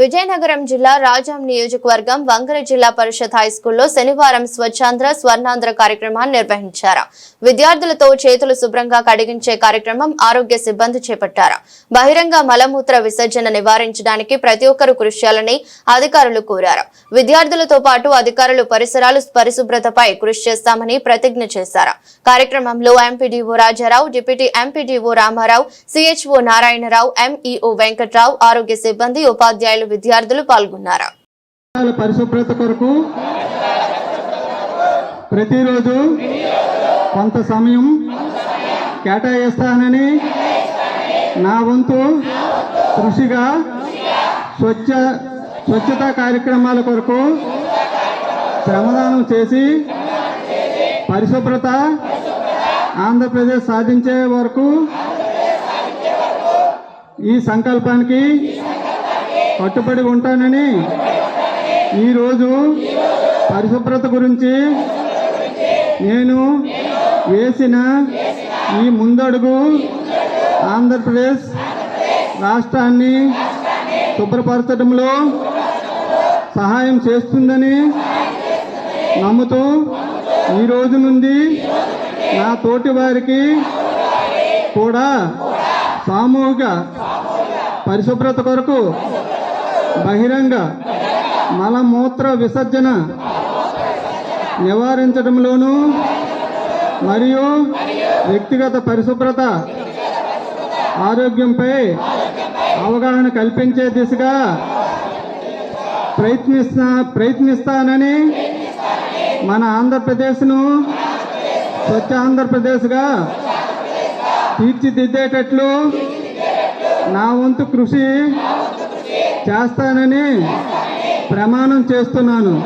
విజయనగరం జిల్లా రాజాం నియోజకవర్గం వంగర జిల్లా పరిషత్ హైస్కూల్లో శనివారం స్వచ్ఛాంధ్ర స్వర్ణాంధ్ర కార్యక్రమాన్ని నిర్వహించారు. విద్యార్థులతో చేతులు శుభ్రంగా కడిగించే కార్యక్రమం ఆరోగ్య సిబ్బంది చేపట్టారు. బహిరంగ మలమూత్ర విసర్జన నివారించడానికి ప్రతి ఒక్కరూ కృషి చేయాలని అధికారులు కోరారు. విద్యార్థులతో పాటు అధికారులు పరిసరాలు పరిశుభ్రతపై కృషి చేస్తామని ప్రతిజ్ఞ చేశారు. కార్యక్రమంలో MPDO Rajarao deputy MPDO Ramarao CHO Narayanarao MEO Venkatrao ఆరోగ్య సిబ్బంది ఉపాధ్యాయులు విద్యార్థులు పాల్గొన్నారు. పరిశుభ్రత కొరకు ప్రతిరోజు కొంత సమయం కేటాయిస్తానని నా వంతు కృషిగా స్వచ్ఛ స్వచ్ఛతా కార్యక్రమాల కొరకు శ్రమదానం చేసి పరిశుభ్రత ఆంధ్రప్రదేశ్ సాధించే వరకు ఈ సంకల్పానికి కట్టుబడి ఉంటానని ఈరోజు పరిశుభ్రత గురించి నేను వేసిన ఈ ముందడుగు ఆంధ్రప్రదేశ్ రాష్ట్రాన్ని శుభ్రపరచడంలో సహాయం చేస్తుందని నమ్ముతూ ఈ రోజు నుండి నా తోటి వారికి కూడా సామూహిక పరిశుభ్రత కొరకు బహిరంగ మలమూత్ర విసర్జన నివారించడంలోనూ మరియు వ్యక్తిగత పరిశుభ్రత ఆరోగ్యంపై అవగాహన కల్పించే దిశగా ప్రయత్నిస్తా ప్రయత్నిస్తానని మన ఆంధ్రప్రదేశ్ను స్వచ్ఛ ఆంధ్రప్రదేశ్గా తీర్చిదిద్దేటట్లు నా వంతు కృషి చేస్తానని ప్రమాణం చేస్తున్నాను.